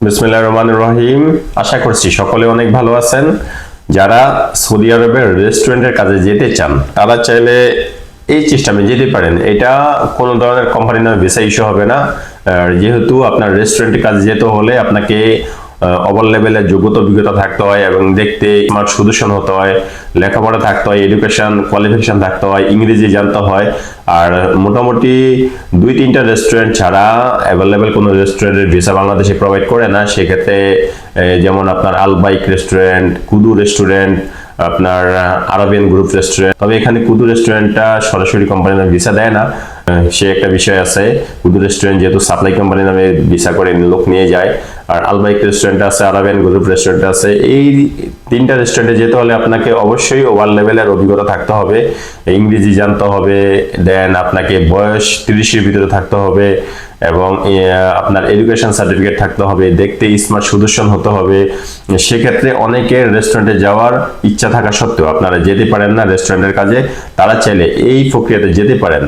বিসমিল্লাহ রহমান রহিম। আশা করছি সকলে অনেক ভালো আছেন। যারা সৌদি আরবের রেস্টুরেন্টের কাজে যেতে চান, তারা চাইলে এই সিস্টেমে যেতে পারেন। এটা কোনো ধরনের কোম্পানির নয় ভিসা ইস্যু হবে না। যেহেতু আপনার রেস্টুরেন্টের কাজে যেতে হলে আপনাকে ওভার লেভেলের যোগ্যতা, অভিজ্ঞতা থাকতে হয় এবং দেখতে স্মার্ট সদস্য হতে হয়, লেখাপড়া থাকতে হয় এডুকেশন কোয়ালিফিকেশন থাকতে হয়, ইংরেজি জানতে হয়। আর মোটামুটি দুই তিনটা রেস্টুরেন্ট ছাড়া অ্যাভেলেবেল কোনো রেস্টুরেন্টের ভিসা বাংলাদেশে প্রোভাইড করে না। সেক্ষেত্রে যেমন আপনার আলবাইক রেস্টুরেন্ট কুদু রেস্টুরেন্ট আপনার আরবিয়ান গ্রুপ রেস্টুরেন্ট তবে এখানে কুদু রেস্টুরেন্টটা সরাসরি কোম্পানির ভিসা দেয় না। সে একটা বিষয় আছে। কুদু রেস্টুরেন্ট যেহেতু সাপ্লাই কোম্পানির নামে ভিসা করে লোক নিয়ে যায় আর আলবাইক রেস্টুরেন্ট আছে আরাবেন গ্রুপ রেস্টুরেন্ট আছে। এই তিনটা রেস্টুরেন্টে যেতে হলে আপনাকে অবশ্যই ওভার লেভেলের অভিজ্ঞতা থাকতে হবে। ইংরেজি জানতে হবে দেন আপনাকে বয়স তিরিশের ভিতরে থাকতে হবে। এবং আপনার এডুকেশন সার্টিফিকেট থাকতে হবে, দেখতে স্মার্ট সুদর্শন হতে হবে। সেক্ষেত্রে অনেকের রেস্টুরেন্টে যাওয়ার ইচ্ছা থাকা সত্ত্বেও আপনারা যেতে পারেন না রেস্টুরেন্টের কাজে, তারা চাইলে এই প্রক্রিয়াতে যেতে পারেন।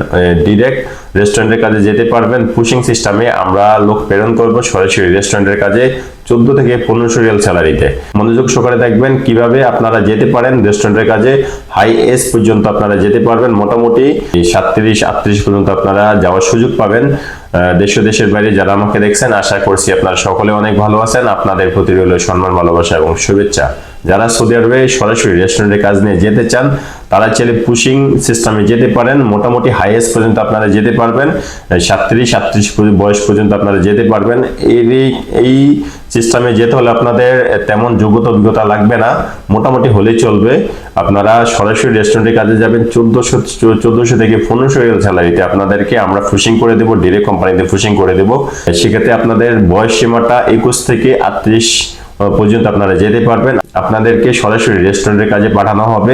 ডিরেক্ট রেস্টুরেন্টের কাজে যেতে পারবেন। পুশিং সিস্টেমে আমরা লোক প্রেরণ করব সরাসরি রেস্টুরেন্টের কাজে চোদ্দ থেকে পনেরোশো রিয়াল স্যালারিতে মনোযোগ সহকারে দেখবেন কীভাবে আপনারা যেতে পারেন রেস্টুরেন্টের কাজে। হাই এস পর্যন্ত আপনারা যেতে পারবেন। মোটামুটি সাতত্রিশ, আটত্রিশ পর্যন্ত আপনারা যাওয়ার সুযোগ পাবেন। দেশ দেশের বাইরে যারা আমাকে দেখছেন, আশা করছি আপনারা সকলে অনেক ভালো আছেন। আপনাদের প্রতি রইল সম্মান, ভালোবাসা এবং শুভেচ্ছা। যারা সৌদি আরবে সরাসরি রেস্টুরেন্টের কাজ নিয়ে যেতে চান তারা চাইলে পুশিং সিস্টেমে যেতে পারেন। মোটামুটি হাইয়েস্ট পর্যন্ত আপনারা যেতে পারবেন। সাতত্রিশ সাতত্রিশ বয়স পর্যন্ত আপনারা যেতে পারবেন। এই এই সিস্টেমে যেতে হলে আপনাদের তেমন যোগ্যতা, অভিজ্ঞতা লাগবে না। মোটামুটি হলেই চলবে। আপনারা সরাসরি রেস্টুরেন্টের কাজে যাবেন। চোদ্দশো চোদ্দশো থেকে পনেরোশো রিয়াল স্যালারিতে আপনাদেরকে আমরা ফুসিং করে দেবো ডিরেক্ট কোম্পানিতে ফুসিং করে দেবো। সেক্ষেত্রে আপনাদের বয়স সীমাটা একুশ থেকে আটত্রিশ পর্যন্ত আপনারা যেতে পারবেন। আপনাদেরকে সরাসরি রেস্টুরেন্টের কাজে পাঠানো হবে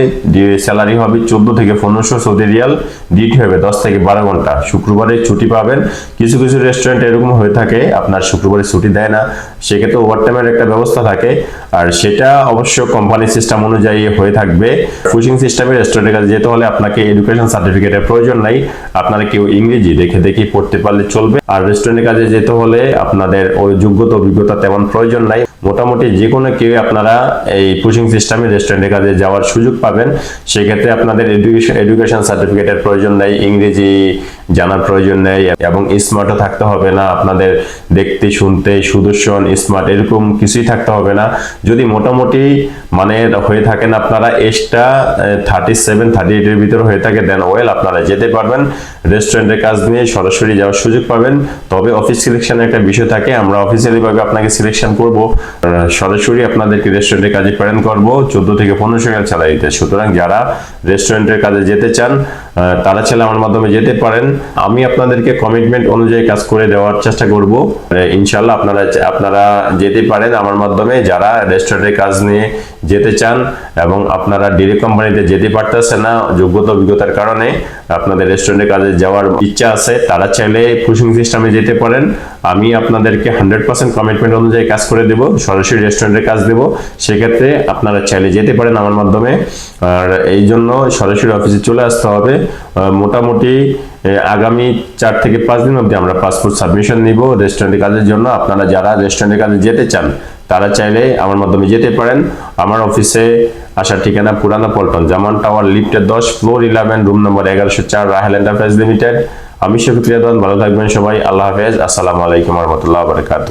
স্যালারি হবে চোদ্দ থেকে পনেরোশো সৌদি রিয়াল ডিউটি হবে দশ থেকে বারো ঘণ্টা। শুক্রবারে ছুটি পাবেন। কিছু কিছু রেস্টুরেন্ট এরকম হয়ে থাকে, আপনার শুক্রবারে ছুটি দেয় না। সেক্ষেত্রে ওভারটাইমের একটা ব্যবস্থা থাকে। আর সেটা অবশ্য কোম্পানি সিস্টেম অনুযায়ী হয়ে থাকবে। কোচিং সিস্টেমে রেস্টুরেন্টের কাছে যেতে হলে আপনাকে এডুকেশন সার্টিফিকেটের প্রয়োজন নাই। আপনারা কেউ ইংরেজি দেখে দেখে পড়তে পারলে চলবে। আর রেস্টুরেন্টের কাজে যেতে হলে আপনাদের ওই যোগ্যতা অভিজ্ঞতা তেমন প্রয়োজন নাই। মোটামুটি যে কোনো কেউ আপনারা এই পুশিং সিস্টেমে রেস্টুরেন্টের কাজে যাওয়ার সুযোগ পাবেন। সেক্ষেত্রে আপনাদের এডুকেশন এডুকেশন সার্টিফিকেটের প্রয়োজন নেই, ইংরেজি জানার প্রয়োজন নেই এবং স্মার্টও থাকতে হবে না। আপনাদের দেখতে, শুনতে, সুদর্শন স্মার্ট এরকম কিছুই থাকতে হবে না। যদি মোটামুটি মানে হয়ে থাকেন আপনারা এক্সট্রা থার্টি সেভেন থার্টি এইটের ভিতরে হয়ে থাকে দেন ওয়েল আপনারা যেতে পারবেন। রেস্টুরেন্টের কাজ নিয়ে সরাসরি যাওয়ার সুযোগ পাবেন। তবে অফিস সিলেকশনের একটা বিষয় থাকে, আমরা অফিসিয়ালি ভাবে আপনাকে সিলেকশন করব। সরাসরি আপনাদেরকে রেস্টুরেন্টের কাজে প্রেরণ করব। চোদ্দ থেকে পনেরোশো টাকা স্যালারিতে সুতরাং যারা রেস্টুরেন্টের কাজে যেতে চান তারা ছেলে আমার মাধ্যমে যেতে পারেন। আমি আপনাদেরকে কমিটমেন্ট অনুযায়ী কাজ করে দেওয়ার চেষ্টা করব। ইনশাল্লাহ আপনারা আপনারা যেতে পারেন আমার মাধ্যমে। যারা রেস্টুরেন্টের কাজ নিয়ে যেতে চান এবং আপনারা ডিরেক্ট কোম্পানিতে যেতে পারতেছেন না, যোগ্যতা, অভিজ্ঞতার কারণে আপনাদের রেস্টুরেন্টের কাজে যাওয়ার ইচ্ছা আছে, তারা চাইলে পুশিং সিস্টেমে যেতে পারেন। আমি আপনাদেরকে হান্ড্রেড পার্সেন্ট কমিটমেন্ট অনুযায়ী কাজ করে দেবো, সরাসরি রেস্টুরেন্টের কাজ দেবো। সেক্ষেত্রে আপনারা চাইলে যেতে পারেন আমার মাধ্যমে। আর এই জন্য সরাসরি অফিসে চলে আসতে হবে। মোটামুটি আগামী চার থেকে পাঁচ দিন অবধি আমরা পাসপোর্ট সাবমিশন নিব রেস্টুরেন্টের কাজের জন্য। আপনারা যারা রেস্টুরেন্টের কাজে যেতে চান, তারা চাইলে আমার মাধ্যমে যেতে পারেন। আমার অফিসে আসার ঠিকানা পুরানা পল্টন, জামান টাওয়ার লিফটের দশ ফ্লোর ইলেভেন রুম নম্বর এগারোশো চার রাহেল এন্টারপ্রাইজ লিমিটেড আমি শেখ প্রিয়াদন ভালো থাকবেন সবাই, আল্লাহ হাফেজ। আসসালামু আলাইকুম রহমতুল্লাহ বারকাত